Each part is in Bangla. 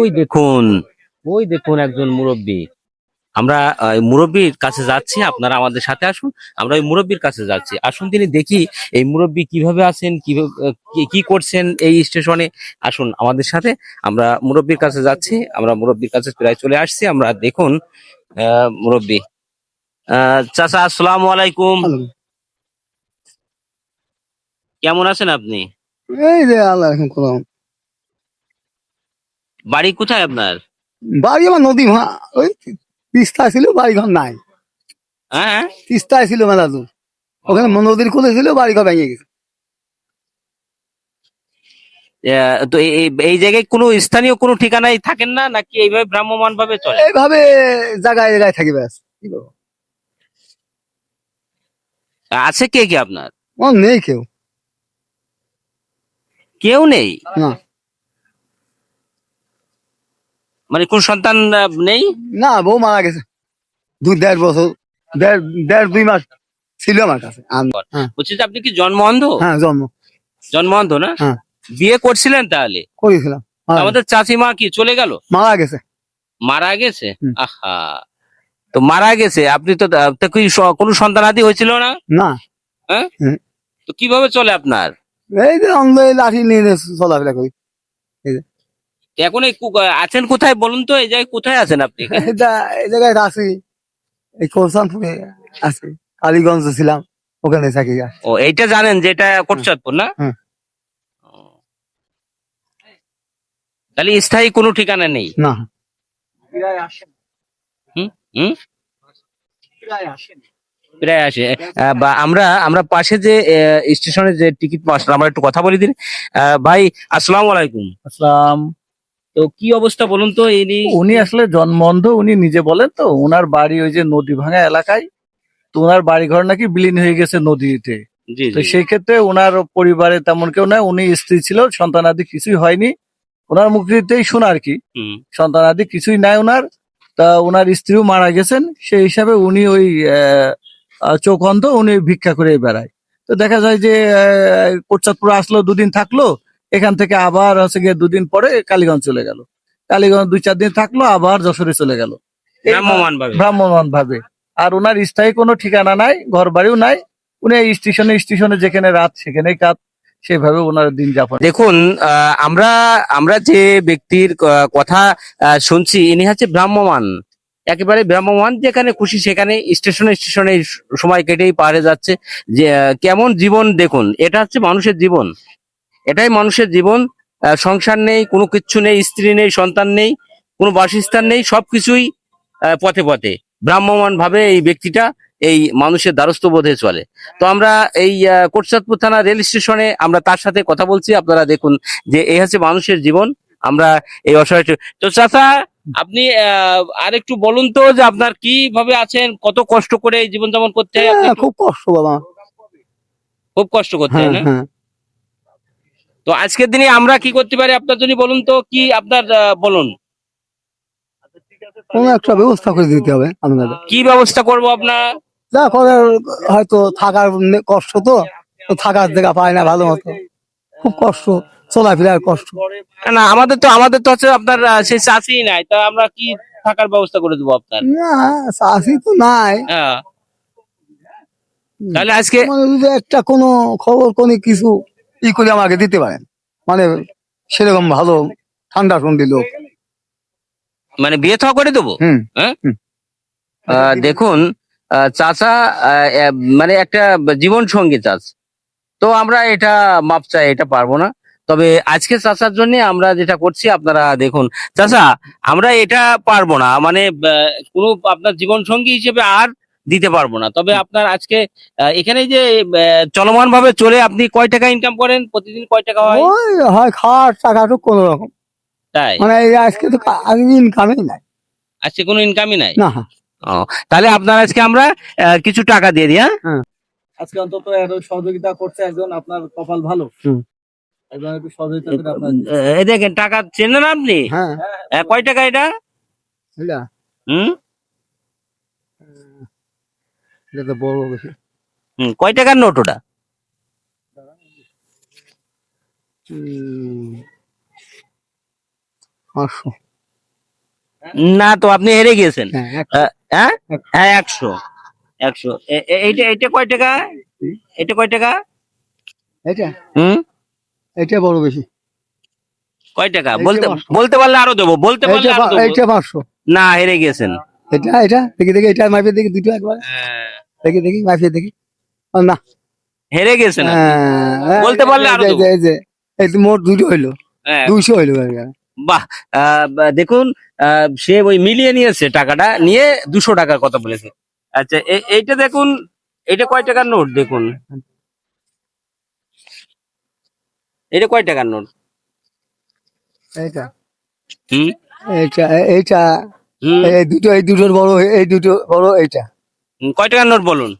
ওই দেখুন। ওই দেখুন একজন মুরব্বী। আমরা মুরব্বীর কাছে যাচ্ছি আপনারা আমাদের সাথে আসুন আমরা ওই মুরব্বীর কাছে যাচ্ছি। আসুন তিনি দেখি এই মুরব্বী কীভাবে আছেন কীভাবে কি- করছেন এই স্টেশনে। আসুন আমাদের সাথে আমরা মুরব্বীর কাছে যাচ্ছি আমরা মুরব্বীর কাছে প্রায় চলে আসছি আমরা দেখুন আহ, মুরব্বী। আহ, চাচা আসসালামু আলাইকুম। কেমন আছেন আপনি? এই যে আল্লাহ বাড়ি কোথায় আপনার? বাড়ি আমার নদী ভা ওই তিস্তায় ছিল বাড়ি ঘর নাই। হ্যাঁ? তিস্তায় ছিল মেলা দূর ওখানে নদীর খুলে ছিল বাড়ি ঘর ভেঙে গেছে। তো এই- এই- জায়গায় কোনো স্থানীয় কোনো ঠিকানায় থাকেন না? নাকি এইভাবে ভ্রাম্যমান ভাবে চলে? এইভাবে জায়গায় জায়গায় থাকি ব্যাস কি আছে কে কে আপনার? আমার নেই কেউ। কেউ নেই? না। মানে কোন সন্তান নেই? না বউ মারা গেছে। দু দেড় বছর দেড় দেড় দুই মাস ছিল আমার কাছে। হ্যাঁ। বলছি যে আপনি কি জন্ম অন্ধ হ্যাঁ জন্ম। জন্ম অন্ধ না? হ্যাঁ। বিয়ে করছিলেন তাহলে? করেছিলাম। আমাদের চাচিমা কি চলে গেল? মারা গেছে। মারা গেছে? আহা। তো মারা গেছে? আপনি তো কি স- কোনো সন্তানাদি হয়েছিল না? না। তো কীভাবে চলে আপনার? এই যে অন্ধ লাঠি নিয়ে চলাফেরা করি। এখন এই আছেন কোথায় বলুন তো? এই জায়গায় কোথায় আছেন আপনি? এটা এই জায়গায় আছি। এই কোরসানপুরে আছি। কালীগঞ্জ ছিলাম ওখানে থাকি। ও এইটা জানেন যে এটা কোটচাঁদপুর না? তাহলে স্থায়ী কোনো ঠিকানা নেই? না। হুম? প্রায় আসে। আহ, বা আমরা আমরা পাশে যে স্টেশনে যে টিকিট মাস্টার আমরা একটু কথা বলি দিন। আহ, ভাই আসসালামু আলাইকুম। আসলাম তো কি অবস্থা বলুন তো ইনি উনি আসলে জন্মন্ধ উনি নিজে বলেন তো ওনার বাড়ি ওই যে নদী ভাঙা এলাকায় তো ওনার বাড়ি ঘর নাকি বিলীন হয়ে গেছে নদীতে। তো সেই ক্ষেত্রে ওনার পরিবারে তেমন কেউ নাই উনি স্ত্রী ছিল সন্তানাদি কিছুই হয়নি। ওনার মুখরিতেই শোনা আর কি? হুম, সন্তানাদি কিছুই নাই ওনার তা ওনার স্ত্রীও মারা গেছেন সেই হিসাবে উনি ওই চোখ অন্ধ উনি ভিক্ষা করে বেড়ায়। তো দেখা যায় যে কোটচাঁদপুর আসলো দুদিন থাকল এখান থেকে আবার হচ্ছে গিয়ে দুদিন পরে কালীগঞ্জ চলে গেল। কালীগঞ্জ দুই চার দিন থাকল আবার যশোরে চলে গেল। ভ্রাম্যমান ভাবে আর ওনার স্থায়ী কোনো ঠিকানা নাই ঘর বাড়িও নাই। উনি স্টেশনে স্টেশনে যেখানে রাত সেখানেই কাজ সেভাবে ওনার দিন যাপন। দেখুন আমরা আমরা যে ব্যক্তির কথা আহ, শুনছি ইনি হচ্ছে ভ্রাম্যমান একেবারে ভ্রাম্যমান যেখানে খুশি সেখানে স্টেশনে স্টেশনে সময় কেটেই পারে যাচ্ছে। যে কেমন জীবন দেখুন এটা হচ্ছে মানুষের জীবন। এটাই মানুষের জীবন সংসার নেই কোনো কিচ্ছু নেই স্ত্রী নেই সন্তান নেই কোনো বাসস্থান নেই সবকিছুই আহ, পথে পথে। ভ্রাম্যমান ভাবে এই ব্যক্তিটা এই মানুষের দ্বারস্থ বোধে চলে। তো আমরা এই আহ, কোটচাঁদপুর থানা রেল স্টেশনে আমরা তার সাথে কথা বলছি। আপনারা দেখুন যে এই হচ্ছে মানুষের জীবন। আমরা এই অসহায় তো চাচা আপনি আহ, আর একটু বলুন তো যে আপনার কীভাবে আছেন? কত কষ্ট করে এই জীবন যাপন করতে হয়? খুব কষ্ট বাবা। খুব কষ্ট করতে না? তো আজকের দিনে আমরা কি করতে পারি আপনার জন্য বলুন তো কি আপনার বলুন। কোনো একটা ব্যবস্থা করে দিতে হবে আপনাদের। কি ব্যবস্থা করব আপনার? যা করে হয়তো থাকার কষ্ট তো থাকার জায়গা পায় না ভালো মতো। খুব কষ্ট চলাফেরার কষ্ট। না আমাদের তো আমাদের তো হচ্ছে আপনার সেই চাষি নাই তা আমরা কি থাকার ব্যবস্থা করে দেবো আপনার? না চাষি তো নাই। হ্যাঁ। তাহলে আজকে মানে একটা কোনো খবর কোনো কিছু ই করে আমাকে দিতে পারেন। মানে সেরকম ভালো ঠান্ডা ঠন্ডি লোক। মানে বিয়ে থা করে দেবো? আহ, দেখুন চাচা মানে একটা জীবন সঙ্গী চাচ। তো আমরা এটা মাপ চাই এটা পারব না। তবে আজকে চাচার জন্য আমরা যেটা করছি আপনারা দেখুন। চাচা আমরা এটা পারব না। মানে কোনো আপনার জীবন সঙ্গী হিসেবে আর দিতে পারব না। তবে আপনার আজকে আহ, এখানে যে চলমান ভাবে চলে আপনি কয় টাকা ইনকাম করেন? প্রতিদিন কয় টাকা হয়? ওই হয় খাওয়ার টাকাটুক কোনো রকম। তাই? মানে আজকে তো ইনকামই নাই। আজকে কোনো ইনকামই নাই? না। ও, তাহলে আপনার আজকে আমরা কিছু টাকা দিয়ে দিই হ্যাঁ? আজকে অন্তত এত সহযোগিতা করছে একজন আপনার কপাল ভালো। একজন একটু সহযোগিতা করে আপনার এই দেখেন টাকা চেনেন আপনি? হ্যাঁ। কয় টাকা এটা? এটা? হুম? এটা তো বড় বেশি। হুম, কয় টাকার নোট ওটা? পাঁচশো। না তো আপনি হেরে গিয়েছেন। হ্যাঁ হ্যাঁ? হ্যাঁ একশো। একশো। এইটা এইটা কয় টাকা? এটা কয় টাকা? এটা হুম? এটা বড় বেশি। কয় টাকা? বলতে বলতে পারলে আরও দেবো। বলতে পারলে আরও দেবো। এইটা পাঁচশো। না হেরে গিয়েছেন। এটা এটা? দেখি দেখি এটা মাইপে দেখি দুটো একবার। হ্যাঁ, দেখি দেখি মাইপে দেখি। না। হেরে গেছেন। হ্যাঁ, হ্যাঁ, বলতে পারলে আরও এই মোট দুটো হইল। হ্যাঁ, দুইশো হইল বাহ দেখুন সে ওই মিলিয়ে নিয়েছে টাকাটা নিয়ে দুশো টাকার কথা বলেছে। আচ্ছা এইটা দেখুন এটা কয় টাকার নোট দেখুন? এটা কয় টাকার নোট? এইটা। হুম? এইটা এইটা এই দুটো এই দুটোর বড় এই দুটো বড় এইটা। কয় টাকার নোট বলুন?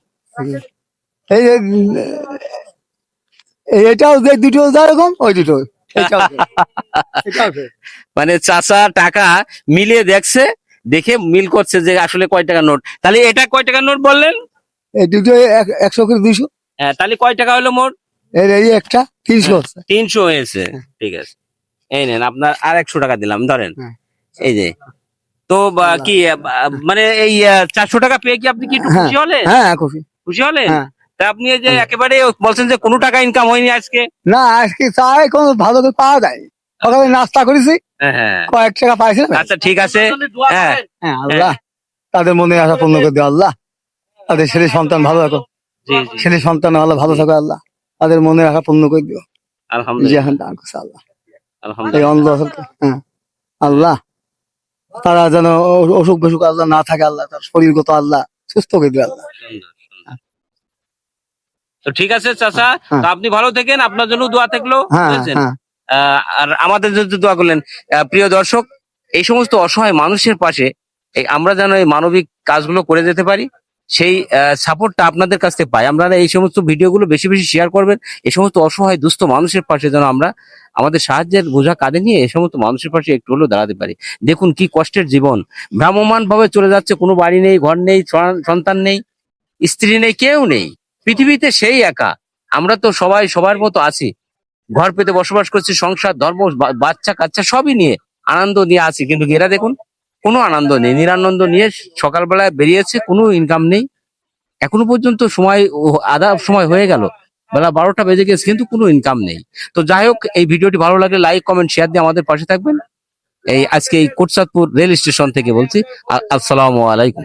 এই এটাও যে দুটো যেরকম ওই দুটো। মানে চাচা টাকা মিলিয়ে দেখছে দেখে মিল করছে যে আসলে কয় টাকার নোট। তাহলে এটা কয় টাকার নোট বললেন? এই দুটো একশো করে দুইশো। হ্যাঁ তাহলে কয় টাকা হলো মোট? এই একটা তিনশো। তিনশো হয়েছে। ঠিক আছে। এই নেন আপনার আর একশো টাকা দিলাম ধরেন। হ্যাঁ। এই যে তো কি মানে এই চারশো টাকা পেয়ে কি আপনি কি একটু হ্যাঁ। খুশি হলেন? হ্যাঁ কফি খুশি হলেন? হ্যাঁ। তা আপনি এই যে একেবারে বলছেন যে কোনো টাকা ইনকাম হয়নি আজকে। না আজকে চাই কোনো ভালো করে পাওয়া যায়। সকালে নাস্তা করেছি। হ্যাঁ, হ্যাঁ। কয়েক টাকা পাইছি। আচ্ছা ঠিক আছে। হ্যাঁ। হ্যাঁ আল্লাহ। তাদের মনে আশা পূর্ণ করে দিও আল্লাহ। তাদের ছেলে সন্তান ভালো রাখো জি জি। ছেলে সন্তান আল্লাহ ভালো থাকো আল্লাহ। তাদের মনে আশা পূর্ণ করে দিও। আলহামদুলিল্লাহ। আল্লাহ। এই আলহামদুলিল্লাহ হ্যাঁ। আল্লাহ। তারা যেন অসুখ বিসুখ আল্লাহ না থাকে আল্লাহ তার শরীরগত আল্লাহ সুস্থ করে দিবে আল্লাহ। তো ঠিক আছে চাচা হ্যাঁ। তো আপনি ভালো থাকেন আপনার জন্য দোয়া থাকল হ্যাঁ হ্যাঁ আহ, আর আমাদের জন্য দোয়া করলেন আহ, প্রিয় দর্শক এই সমস্ত অসহায় মানুষের পাশে এই আমরা যেন এই মানবিক কাজগুলো করে যেতে পারি সেই সাপোর্টটা আপনাদের কাছ থেকে পাই। আপনারা এই সমস্ত ভিডিওগুলো বেশি বেশি শেয়ার করবেন। এই সমস্ত অসহায়, দুস্থ মানুষের পাশে যেন আমরা আমাদের সাহায্যের বোঝা কাঁধে নিয়ে এই সমস্ত মানুষের পাশে একটু হলেও দাঁড়াতে পারি। দেখুন কি কষ্টের জীবন। ভ্রাম্যমান ভাবে চলে যাচ্ছে, কোনো বাড়ি নেই, ঘর নেই সন্তান নেই, স্ত্রী নেই, কেউ নেই। পৃথিবীতে সেই একা। আমরা তো সবাই সবার মতো আছি। ঘর পেতে বসবাস করছি, সংসার, ধর্ম বাচ্চা কাচ্চা সবই নিয়ে আনন্দ নিয়ে আছি। কিন্তু এরা দেখুন কোনো আনন্দ নেই। নিরানন্দ নিয়ে সকালবেলায় বেরিয়েছে, কোনো ইনকাম নেই। এখনও পর্যন্ত সময় আধা সময় হয়ে গেল। বেলা বারোটা বেজে গেছে, কিন্তু কোনো ইনকাম নেই। তো যাই হোক, এই ভিডিওটি ভালো লাগলে লাইক কমেন্ট শেয়ার দিয়ে আমাদের পাশে থাকবেন। এই আজকে এই কোটসাদপুর রেল স্টেশন থেকে বলছি আসসালামু আলাইকুম।